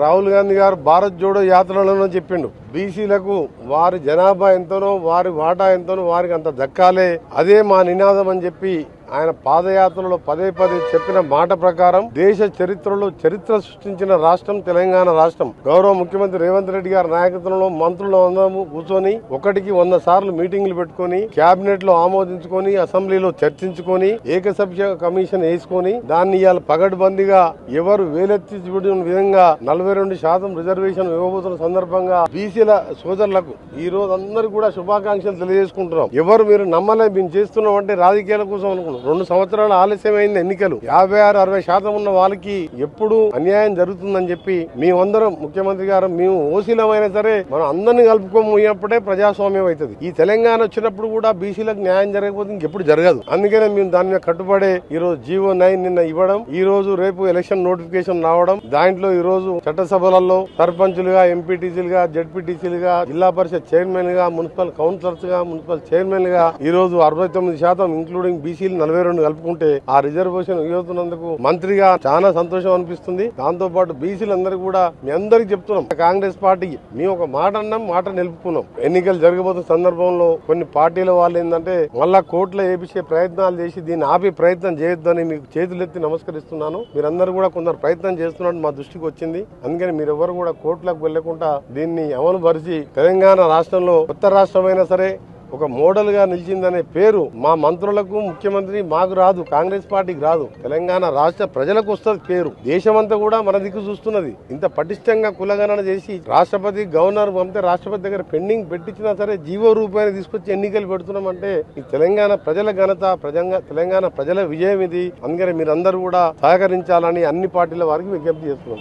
రాహుల్ గాంధీ గారు భారత్ జోడో యాత్రలోనో చెప్పిండు. బీసీలకు వారి జనాభా ఎంతనో వారి వాటా ఎంతనో వారికి అంత దక్కాలే. అదే మా నినాదం అని చెప్పి ఆయన పాదయాత్రలో పదే పదే చెప్పిన మాట ప్రకారం దేశ చరిత్రలో చరిత్ర సృష్టించిన రాష్ట్రం తెలంగాణ రాష్ట్రం. గౌరవ ముఖ్యమంత్రి రేవంత్ రెడ్డి గారి నాయకత్వంలో మంత్రులు అందరూ కూర్చొని ఒకటికి వంద సార్లు మీటింగ్లు పెట్టుకొని కేబినెట్లో ఆమోదించుకొని అసెంబ్లీలో చర్చించుకొని ఏకసభ్య కమిషన్ వేసుకొని దాన్ని ఇవాళ పగడ్బందీగా ఎవరు వేలెత్తి చూడిన విధంగా నలభై రెండు శాతం రిజర్వేషన్ ఇవ్వబోతున్న సందర్భంగా బీసీల సోదరులకు ఈ రోజు అందరు కూడా శుభాకాంక్షలు తెలియజేసుకుంటున్నాం. ఎవరు మీరు నమ్మలే మేము చేస్తున్నాం అంటే రాజకీయాల కోసం అనుకున్నాం. రెండు సంవత్సరాలు ఆలస్యమైంది ఎన్నికలు. యాభై ఆరు అరవై శాతం ఉన్న వాళ్ళకి ఎప్పుడు అన్యాయం జరుగుతుందని చెప్పి మేమందరం ముఖ్యమంత్రి గారు మేము ఓసీలమైనా సరే మనం అందరినీ కలుపుకోమోయినప్పుడే ప్రజాస్వామ్యం అవుతుంది. ఈ తెలంగాణ వచ్చినప్పుడు కూడా బీసీలకు న్యాయం జరగకపోతే ఇంకెప్పుడు జరగదు. అందుకనే మేము దాని మీద కట్టుబడే ఈ రోజు జీవో నైన్ నిన్న ఇవ్వడం ఈ రోజు రేపు ఎలక్షన్ నోటిఫికేషన్ రావడం దాంట్లో ఈ రోజు చట్టసభలలో సర్పంచులుగా ఎంపీటీసీలుగా జడ్పీటీసీలుగా జిల్లా పరిషత్ చైర్మన్గా మున్సిపల్ కౌన్సిలర్స్గా మున్సిపల్ చైర్మన్గా ఈ రోజు అరవై తొమ్మిది శాతం ఇంక్లూడింగ్ బీసీలు నలభై రెండు కలుపుకుంటే ఆ రిజర్వేషన్ ఇవ్వతున్నందుకు మంత్రిగా చాలా సంతోషం అనిపిస్తుంది. దాంతో పాటు బీసీలందరూ కూడా మీ అందరికి చెప్తున్నాం. కాంగ్రెస్ పార్టీకి మేము ఒక మాట అన్నాం మాట నిలుపుకున్నాం. ఎన్నికలు జరగబోతున్న సందర్భంలో కొన్ని పార్టీల వాళ్ళు ఏంటంటే మళ్ళా కోర్టులో వేపించే ప్రయత్నాలు చేసి దీన్ని ఆపే ప్రయత్నం చేయొద్దని మీకు చేతులెత్తి నమస్కరిస్తున్నాను. మీరందరూ కూడా కొందరు ప్రయత్నం చేస్తున్నట్టు మా దృష్టికి వచ్చింది. అందుకని మీరెవరు కూడా కోర్టులకు వెళ్ళకుండా దీన్ని అమలు పరిచి తెలంగాణ రాష్ట్రంలో కొత్త రాష్ట్రమైనా సరే ఒక మోడల్గా నిలిచిందనే పేరు మా మంత్రులకు ముఖ్యమంత్రి మాకు రాదు కాంగ్రెస్ పార్టీకి రాదు. తెలంగాణ రాష్ట్ర ప్రజలకు వస్తుంది పేరు. దేశమంతా కూడా మన దిక్కు చూస్తున్నది. ఇంత పటిష్టంగా కులగణన చేసి రాష్ట్రపతి గవర్నర్ పంపితే రాష్ట్రపతి దగ్గర పెండింగ్ పెట్టించినా సరే జీవో రూపాయలు తీసుకొచ్చి ఎన్నికలు పెడుతున్నామంటే ఈ తెలంగాణ ప్రజల ఘనత ప్రజంగా తెలంగాణ ప్రజల విజయం ఇది. అందుకని మీరందరూ కూడా సహకరించాలని అన్ని పార్టీల వారికి విజ్ఞప్తి చేస్తున్నాం.